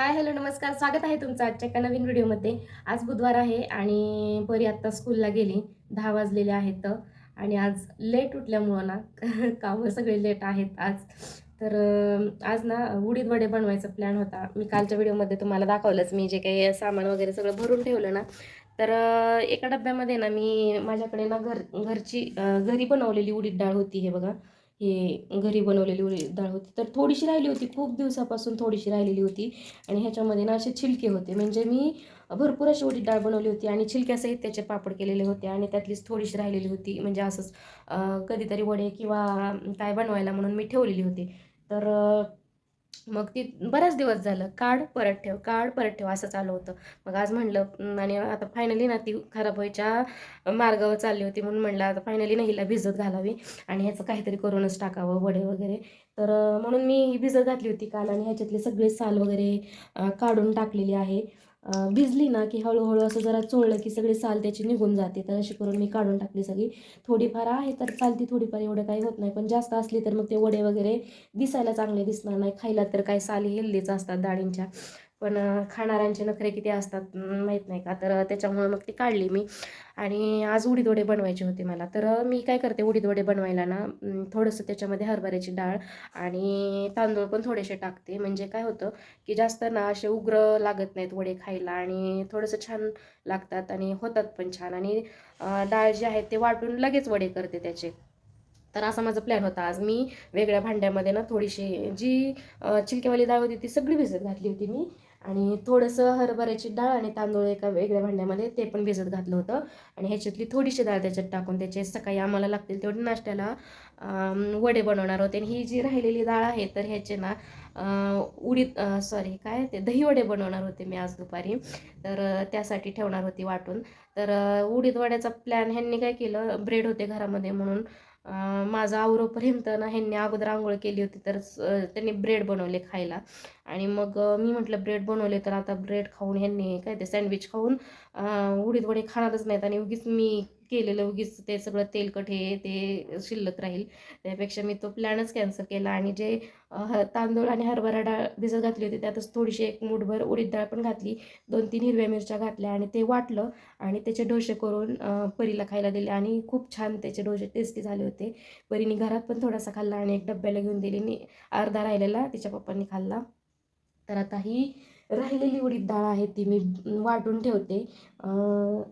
Hi hello नमस्कार. स्वागत आहे तुमचं आजच्या एका नवीन व्हिडिओमध्ये. आज बुधवार आहे आणि परी आत्ता स्कूलला गेली. दहा वाजलेले आहेत. आणि आज लेट उठल्यामुळं ना कामं सगळे लेट आहेत आज. तर आज ना उडीद वडे बनवायचा प्लॅन होता. मी कालच्या व्हिडिओमध्ये तुम्हाला दाखवलंच. मी जे काही सामान वगैरे सगळं भरून ठेवलं ना. तर एका डब्यामध्ये ना मी माझ्याकडे ना घर घरची घरी बनवलेली उडीद डाळ होती हे बघा. हे घरी बनवलेली उडी डाळ होती. तर थोडीशी राहिली होती खूप दिवसापासून थोडीशी राहिलेली होती. आणि ह्याच्यामध्ये ना असे छिलके होते. म्हणजे मी भरपूर अशी उडीद डाळ बनवली होती आणि छिलक्यासहित त्याचे पापड केलेले होते आणि त्यातलीच थोडीशी राहिलेली होती. म्हणजे असंच कधीतरी वडे किंवा काय बनवायला म्हणून मी ठेवलेली होती. तर मग ती बराच दिवस झालं काढ परत ठेव काढ परत ठेव असं चालू होतं. मग आज म्हणलं आणि आता फायनली ना ती खराब व्हायच्या मार्गावर चालली होती म्हणून म्हणलं आता फायनली ना हिला भिजत घालावी आणि ह्याचं काहीतरी करूनच टाकावं वडे वगैरे. तर म्हणून मी ही भिजत घातली होती काल आणि ह्याच्यातले सगळे साल वगैरे काढून टाकलेली आहे. भिजली ना की हळूहळू असं जरा चोळलं की सगळे साल त्याची निघून जाते. तर अशी करून मी काढून टाकली सगळी. थोडीफार आहे तर चालती थोडीफार एवढं काही होत नाही. पण जास्त असली तर मग ते वडे वगैरे दिसायला चांगले दिसणार नाही. खायला तर काही साली हेल्दीच असतात डाळींच्या. पण खाणाऱ्यांचे नखरे किती असतात माहीत नाही का? तर त्याच्यामुळे मग ती काढली मी. आणि आज उडीदवडे बनवायचे होते मला. तर मी काय करते उडीद वडे बनवायला ना थोडंसं त्याच्यामध्ये हरभऱ्याची डाळ आणि तांदूळ पण थोडेसे टाकते. म्हणजे काय होतं की जास्त ना असे उग्र लागत नाहीत वडे खायला आणि थोडंसं छान लागतात आणि होतात पण छान. आणि डाळ जी आहे ते वाटून लगेच वडे करते त्याचे. तर असा माझा प्लॅन होता. आज मी वेगळ्या भांड्यामध्ये ना थोडीशी जी चिलकेवाली डाळ होती ती सगळी भिजत घातली होती मी. आणि थोडंसं हरभऱ्याची डाळ आणि तांदूळ एका वेगळ्या भांड्यामध्ये ते पण भिजत घातलं होतं. आणि ह्याच्यातली थोडीशी डाळ त्याच्यात टाकून त्याचे सकाळी आम्हाला लागतील तेवढे नाश्त्याला वडे बनवणार होते. आणि ही जी राहिलेली डाळ आहे तर ह्याचे ना उडीद सॉरी काय ते? दहीवडे बनवणार होते मी आज दुपारी. तर त्यासाठी ठेवणार होती वाटून. तर अं, उडीद वड्याचा प्लॅन ह्यांनी काय केलं? ब्रेड होते घरामध्ये म्हणून माझं आवरो ना ह्यांनी अगोदर आंघोळ केली होती तर त्यांनी ब्रेड बनवले खायला. आणि मग मी म्हटलं ब्रेड बनवले तर आता ब्रेड खाऊन ह्यांनी काय ते सँडविच खाऊन उडीद वडे खाणारच नाहीत आणि उगीच मी केलेलं उगीच ते सगळं तेलकट हे ते शिल्लक राहील. त्यापेक्षा मी तो प्लॅनच कॅन्सल केला आणि जे ह- तांदूळ आणि हरभरा डाळ भिजत घातली होती त्यातच थोडीशी एक मूठभर उडीद डाळ पण घातली. दोन तीन हिरव्या मिरच्या घातल्या आणि ते वाटलं आणि त्याचे डोसे करून परीला खायला दिले आणि खूप छान त्याचे डोसे टेस्टी झाले होते. परीने घरात पण थोडासा खाल्ला आणि एक डब्याला घेऊन दिली नि अर्धा राहिलेला तिच्या पप्पांनी खाल्ला. तर आता ही राहिलेली उडीद डाळ आहे ती मी वाटून ठेवते.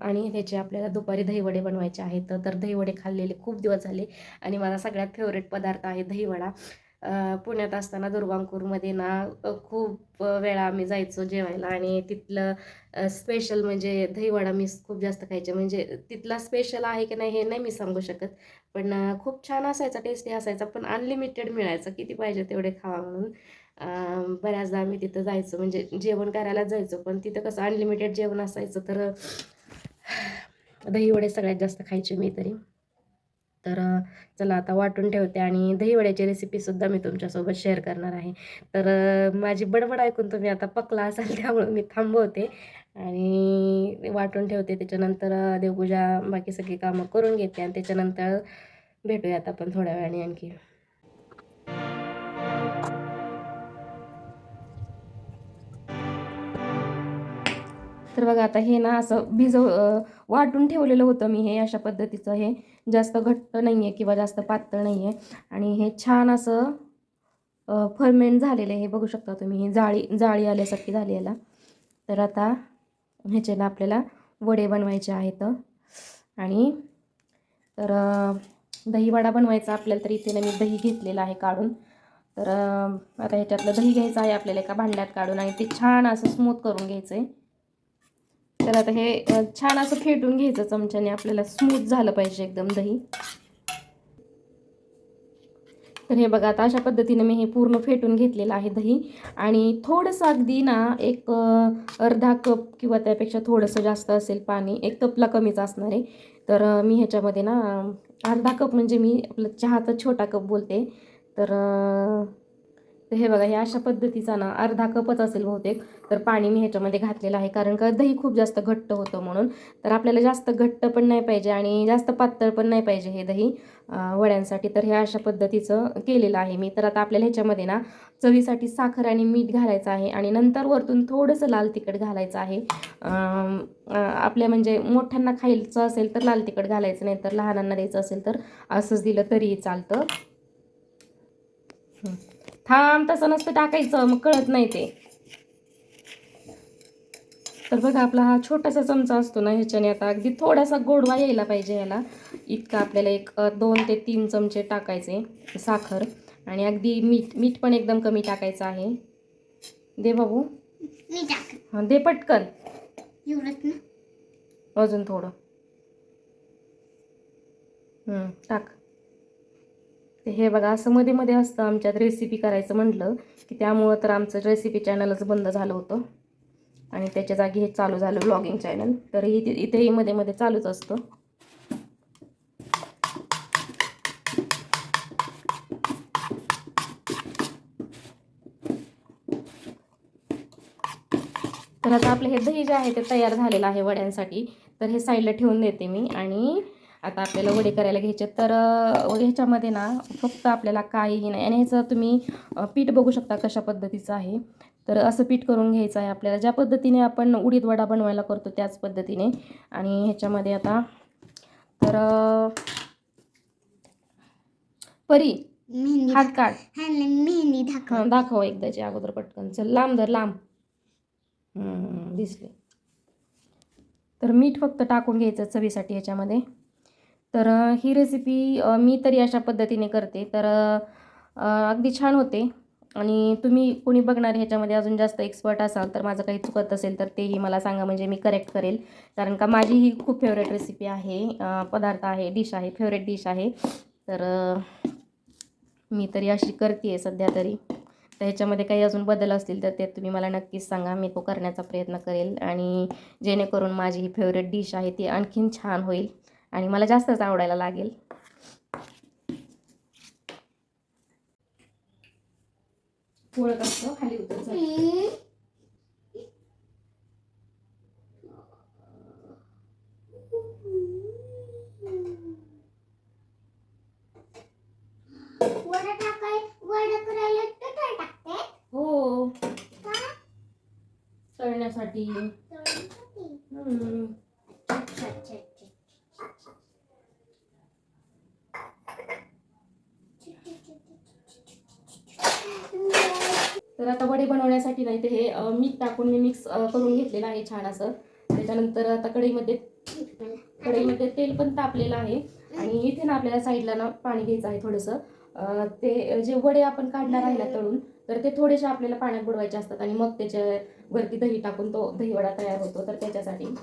आणि त्याचे आपल्याला दुपारी दहीवडे बनवायचे आहेत. तर दहीवडे खाल्लेले खूप दिवस झाले आणि माझा सगळ्यात फेवरेट पदार्थ आहे दहीवडा. पुण्यात असताना दुर्वांकूरमध्ये ना खूप वेळा आम्ही जायचो जेवायला आणि तिथलं स्पेशल म्हणजे दहीवडा मी खूप जास्त खायचे. म्हणजे तिथला स्पेशल आहे की नाही हे नाही मी सांगू शकत. पण खूप छान असायचा टेस्टी असायचा. पण अनलिमिटेड मिळायचं. किती पाहिजे तेवढे खावा म्हणून. बऱ्याचदा आम्ही तिथं जायचो म्हणजे जेवण करायला जायचो पण तिथं कसं अनलिमिटेड जेवण असायचं तर दहीवडे सगळ्यात जास्त खायचे मी तरी. तर चला आता वाटून ठेवते आणि दहीवड्याची रेसिपीसुद्धा मी तुमच्यासोबत शेअर करणार आहे. तर माझी बडबड ऐकून तुम्ही आता पकला असाल त्यामुळं मी थांबवते आणि वाटून ठेवते. त्याच्यानंतर देवपूजा बाकी सगळी कामं करून घेते आणि त्याच्यानंतर भेटूयात आपण थोड्या वेळाने आणखी. तर बघा आता हे ना असं भिजव वाटून ठेवलेलं होतं मी हे अशा पद्धतीचं हे. जास्त घट्ट नाही आहे किंवा जास्त पातळ नाही आहे आणि हे छान असं फर्मेंट झालेलं आहे. हे बघू शकता तुम्ही हे जाळी जाळी आल्यासारखी झाली याला तर आता ह्याच्याला आपल्याला वडे बनवायचे आहेत. आणि तर दहीवडा बनवायचा आपल्याला तर इथे ना मी दही घेतलेलं आहे काढून. तर आता ह्याच्यातलं दही घ्यायचं आहे आपल्याला एका भांड्यात काढून आणि ते छान असं स्मूथ करून घ्यायचं आहे तर आता हे छान असं फेटून घ्यायचं चमच्याने. आपल्याला स्मूथ झालं पाहिजे एकदम दही. तर हे बघा आता अशा पद्धतीने मी हे पूर्ण फेटून घेतलेलं आहे दही. आणि थोडंसं अगदी ना एक अर्धा कप किंवा त्यापेक्षा थोडंसं जास्त असेल पाणी एक कपला कमीच असणार आहे. तर मी ह्याच्यामध्ये ना अर्धा कप म्हणजे मी आपलं चहाचा छोटा कप बोलते. तर तर हे बघा हे अशा पद्धतीचा ना अर्धा कपच असेल बहुतेक. तर पाणी मी ह्याच्यामध्ये घातलेलं आहे कारण का दही खूप जास्त घट्ट होतं म्हणून. तर आपल्याला जास्त घट्ट पण नाही पाहिजे आणि जास्त पातळ पण नाही पाहिजे हे दही वड्यांसाठी. तर हे अशा पद्धतीचं केलेलं आहे मी. तर आता आपल्याला ह्याच्यामध्ये ना चवीसाठी साखर आणि मीठ घालायचं आहे आणि नंतर वरतून थोडंसं लाल तिखट घालायचं आहे. आपल्या म्हणजे मोठ्यांना खायचं असेल तर लाल तिखट घालायचं नाही तर लहानांना द्यायचं असेल तर असंच दिलं तरीही चालतं. थांब तसं नसतं टाकायचं मग कळत नाही ते. तर बघा आपला हा छोटासा चमचा असतो ना ह्याच्याने आता अगदी थोडासा गोडवा यायला पाहिजे ह्याला इतका आपल्याला एक दोन ते तीन चमचे टाकायचे साखर. आणि अगदी मीठ मीठ पण एकदम कमी टाकायचं आहे. दे बाबू. हां दे पटकन. अजून थोडं. टाक. ते हे बघा असं मध्ये मध्ये असतं आमच्यात रेसिपी करायचं म्हटलं की त्यामुळं तर आमचं रेसिपी चॅनलच बंद झालं होतं. आणि त्याच्या जागी हे चालू झालं ब्लॉगिंग चॅनल तर इथे इथेही मध्ये मध्ये चालूच असतं. तर आता आपलं हे दही जे आहे ते तयार झालेलं आहे वड्यांसाठी. तर हे साईडला ठेवून देते मी. आणि आता आपल्याला वडे करायला घ्यायचे तर ह्याच्यामध्ये ना फक्त आपल्याला काहीही नाही. आणि ह्याचं तुम्ही पीठ बघू शकता कशा पद्धतीचं आहे. तर असं पीठ करून घ्यायचं आहे आपल्याला. ज्या पद्धतीने आपण उडीद वडा बनवायला करतो त्याच पद्धतीने. आणि ह्याच्यामध्ये आता तर परी हात काढ. हा मेहंदी दाखव. दाखव एकदाची अगोदर पटकन. चल लांब धर लांब. दिसले. तर मीठ फक्त टाकून घ्यायचं चवीसाठी ह्याच्यामध्ये. तर ही रेसिपी मी तरी अशा पद्धतीने करते. तर अगदी छान होते. आणि तुम्ही कोणी बघणार ह्याच्यामध्ये अजून जास्त एक्सपर्ट असाल तर माझं काही चुकत असेल तर तेही मला सांगा म्हणजे मी करेक्ट करेल. कारण का माझी ही खूप फेवरेट रेसिपी आहे पदार्थ आहे डिश आहे फेवरेट डिश आहे. तर मी तरी अशी करते आहे सध्या तरी. तर ह्याच्यामध्ये काही अजून बदल असतील तर ते तुम्ही मला नक्कीच सांगा. मी तो करण्याचा प्रयत्न करेल. आणि जेणेकरून माझी ही फेवरेट डिश आहे ती आणखीन छान होईल. आणि मला जास्तच आवडायला लागेल पोळत असतं खाली उतर चल. हम्म. वडा टाकाय वडा करायला टटार टाकते हो तळण्यासाठी. हम्म. अच्छा अच्छा अच्छा तर आता वडे बनवण्यासाठी नाही ते हे मीठ टाकून मी मिक्स करून घेतलेलं आहे छान असं. त्याच्यानंतर आता कढईमध्ये कढईमध्ये तेल पण तापलेलं आहे. आणि इथे ना आपल्याला साईडला ना पाणी घ्यायचं आहे थोडंसं. ते जे वडे आपण काढणार आहे ना तळून तर ते थोडेसे आपल्याला पाण्यात बुडवायचे असतात आणि मग त्याच्या वरती दही टाकून तो दही वडा तयार होतो. तर त्याच्यासाठी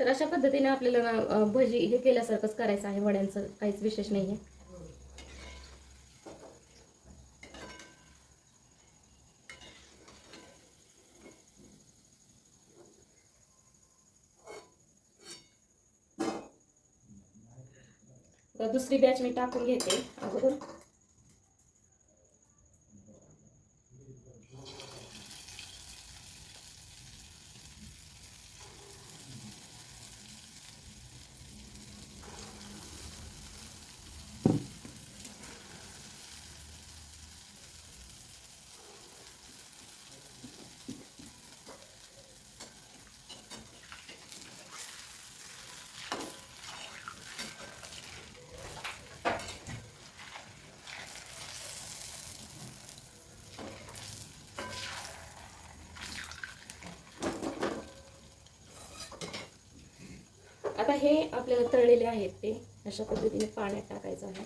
तर अशा पद्धतीने आपल्याला ना भजी हे केल्यासारखंच करायचं आहे. वड्यांचं काहीच विशेष नाही आहे दुसरी बॅच मी टाकून घेते अगोदर. आता हे आपल्याला तळलेले आहेत ते अशा पद्धतीने पाण्यात टाकायचं आहे.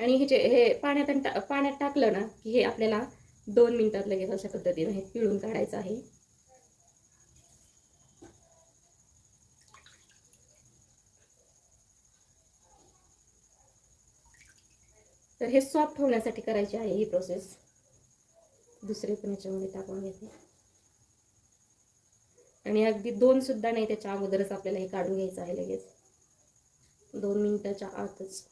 आणि हे जे हे पाण्यात आणि टा- पाण्यात टाकलं ना की हे आपल्याला दोन मिनिटात लगेच अशा पद्धतीने हे पिळून काढायचं आहे. तर हे सॉफ्ट होण्यासाठी करायची आहे ही प्रोसेस दुसरे पण याच्यामध्ये टाकून घेते. आणि अगदी दोन सुद्धा नाही त्याच्या अगोदरच आपल्याला हे काढून घ्यायचं आहे लगेच. दोन मिनिटाच्या आतच.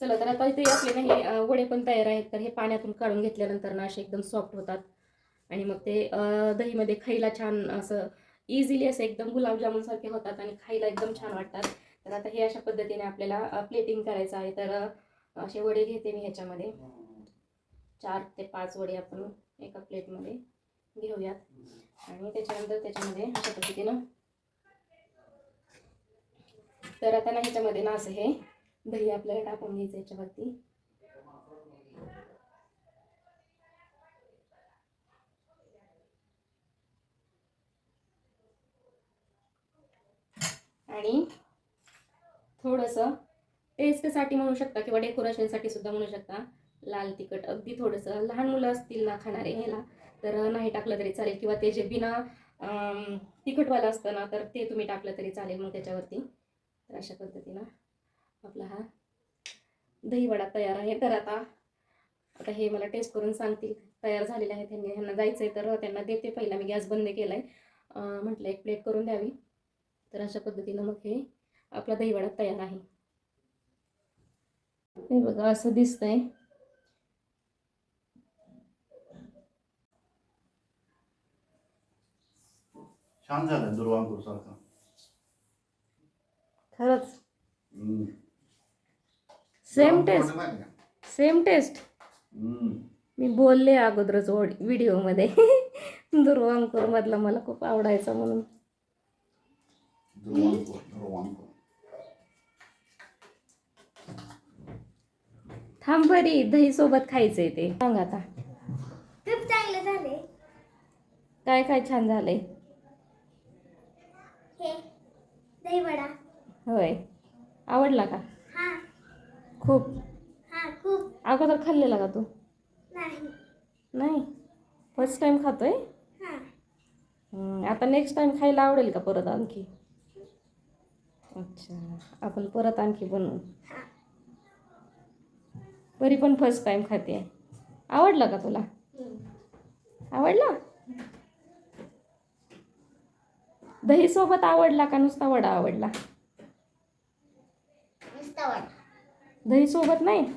चला तर आता इथे आपले ना हे वडे पण तयार आहेत तर हे पाण्यातून काढून घेतल्यानंतर ना असे एकदम सॉफ्ट होतात. आणि मग ते अं, दहीमध्ये खायला छान असं इझिली असं एकदम गुलाबजामुनसारखे होतात आणि खायला एकदम छान वाटतात. तर आता हे अशा पद्धतीने आपल्याला प्लेटिंग करायचं आहे. तर असे वडे घेते मी ह्याच्यामध्ये. चार ते पाच वडे आपण एका प्लेटमध्ये घेऊयात. आणि त्याच्यानंतर त्याच्यामध्ये अशा पद्धतीनं तर आता ना ह्याच्यामध्ये ना असं हे दही आपल्याला टाकून घ्यायचं याच्यावरती. आणि थोडंसं टेस्टसाठी म्हणू शकता किंवा डेकोरेशनसाठी सुद्धा म्हणू शकता. लाल तिखट अगदी थोडंसं. लहान मुलं असतील ना खाणारे ह्याला तर नाही टाकलं तरी चालेल. किंवा ते जे बिना तिखटवालं असतं ना तर ते तुम्ही टाकलं तरी चालेल मग त्याच्यावरती. तर अशा पद्धतीनं आपला हा दहीवडा तयार आहे. तर आता आता हे मला टेस्ट करून सांगतील. तयार झालेले आहेत त्यांनी. ह्यांना जायचं आहे तर त्यांना देते. पहिला मी गॅस बंद केला आहे म्हटलं एक प्लेट करून द्यावी. तर अशा पद्धतीनं मग हे आपला दहीवडा तयार आहे. हे बघा असं दिसतंय. छान झालं दुर्वांकूर सारखं. खरंच. Same taste? Same taste. मी बोलले अगोदरच व्हिडिओमध्ये दुर्वांकूर मधला मला खूप आवडायचा म्हणून. थांब बरी दही सोबत खायचंय ते. सांग आता. खूप चांगले झाले काय काय छान झालंय? हे दहीवडा होय. आवडला का? हा. खूप. हा खूप. अगोदर खाल्लेला का तू? नाही. नाही? फर्स्ट टाइम खातोय? हा. हम्म, आता नेक्स्ट टाइम खायला आवडेल का परत आणखी? अच्छा आपण परत आणखी बनवू. परी पण फर्स्ट टाइम खाते. आवडला का तुला? आवडला? दही सोबत आवडला का नुसता वडा आवडला? दही सोबत नाही?